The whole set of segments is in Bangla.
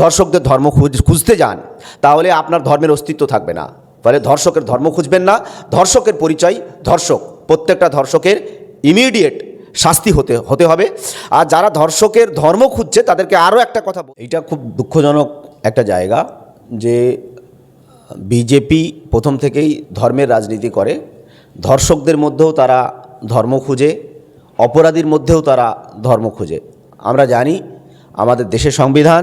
ধর্ষকদের ধর্ম খুঁজ, খুঁজতে যান, তাহলে আপনার ধর্মের অস্তিত্ব থাকবে না। ফলে ধর্ষকের ধর্ম খুঁজবেন না, ধর্ষকের পরিচয় ধর্ষক, প্রত্যেকটা ধর্ষকের ইমিডিয়েট শাস্তি হতে হতে হবে। আর যারা ধর্ষকের ধর্ম খুঁজছে, তাদেরকে আরও একটা কথা এটা খুব দুঃখজনক একটা জায়গা যে বিজেপি প্রথম থেকেই ধর্মের রাজনীতি করে। ধর্ষকদের মধ্যেও তারা ধর্ম খুঁজে, অপরাধীর মধ্যেও তারা ধর্ম খুঁজে। আমরা জানি আমাদের দেশের সংবিধান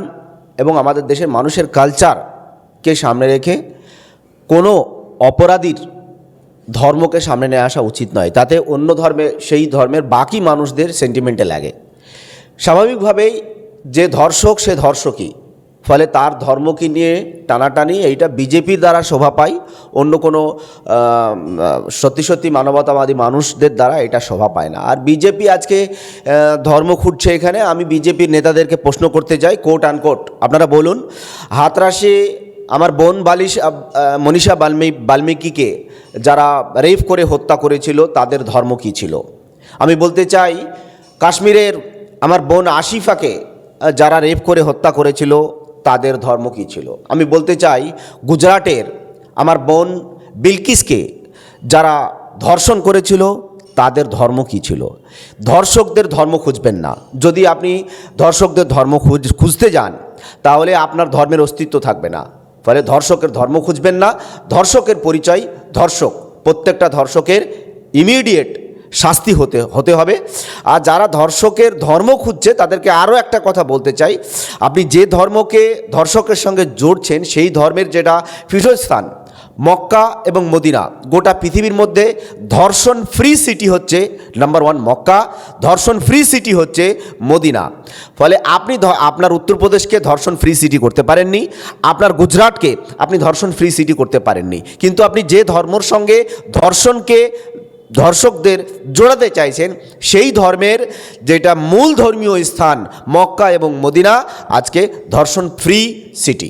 এবং আমাদের দেশের মানুষের কালচারকে সামনে রেখে কোনো অপরাধীর ধর্মকে সামনে নিয়ে আসা উচিত নয়। তাতে অন্য ধর্মে, সেই ধর্মের বাকি মানুষদের সেন্টিমেন্টে লাগে। স্বাভাবিকভাবেই যে ধর্ষক, সে ধর্ষকই। ফলে তার ধর্মকে নিয়ে টানাটানি, এইটা বিজেপির দ্বারা শোভা পায়। অন্য কোনো সত্যি সত্যি মানবতাবাদী মানুষদের দ্বারা এটা শোভা পায় না। আর বিজেপি আজকে ধর্ম খুঁজছে এখানে। আমি বিজেপির নেতাদেরকে প্রশ্ন করতে যাই কোট আনকোট আপনারা বলুন, হাতরাশে আমার বোন বালিশ মনীষা বাল্মী, বাল্মীকিকে যারা রেপ করে, হত্যা করেছিল, তাদের ধর্ম কী ছিল? আমি বলতে চাই, কাশ্মীরের আমার বোন আশিফাকে যারা রেপ করে, হত্যা করেছিল তাদের ধর্ম কী ছিল? আমি বলতে চাই, গুজরাটের আমার বোন বিলকিসকে যারা ধর্ষণ করেছিল, তাদের ধর্ম কী ছিল? ধর্ষকদের ধর্ম খুঁজবেন না। যদি আপনি ধর্ষকদের ধর্ম খুঁজ, খুঁজতে যান, তাহলে আপনার ধর্মের অস্তিত্ব থাকবে না। ফলে ধর্ষকের ধর্ম খুঁজবেন না। ধর্ষকের পরিচয় ধর্ষক। প্রত্যেকটা ধর্ষকের ইমিডিয়েট শাস্তি হতে হতে হবে। আর যারা ধর্ষকের ধর্ম খুঁজছে, তাদেরকে আরও একটা কথা বলতে চাই। আপনি যে ধর্মকে, ধর্ষকের সঙ্গে জড়ছেন, সেই ধর্মের যেটা পীঠস্থান, মক্কা এবং মদিনা, গোটা পৃথিবীর মধ্যে ধর্ষণ ফ্রি সিটি হচ্ছে নাম্বার ওয়ান মক্কা, ধর্ষণ ফ্রি সিটি হচ্ছে মদিনা। ফলে আপনি আপনার উত্তরপ্রদেশকে ধর্ষণ ফ্রি সিটি করতে পারেননি, আপনার গুজরাটকে আপনি ধর্ষণ ফ্রি সিটি করতে পারেননি। কিন্তু আপনি যে ধর্মর সঙ্গে ধর্ষণকে ধর্ষকদের জোড়াতে চাইছেন, সেই ধর্মের যেটা মূল ধর্মীয় স্থান মক্কা এবং মদিনা, আজকে ধর্ষণ ফ্রি সিটি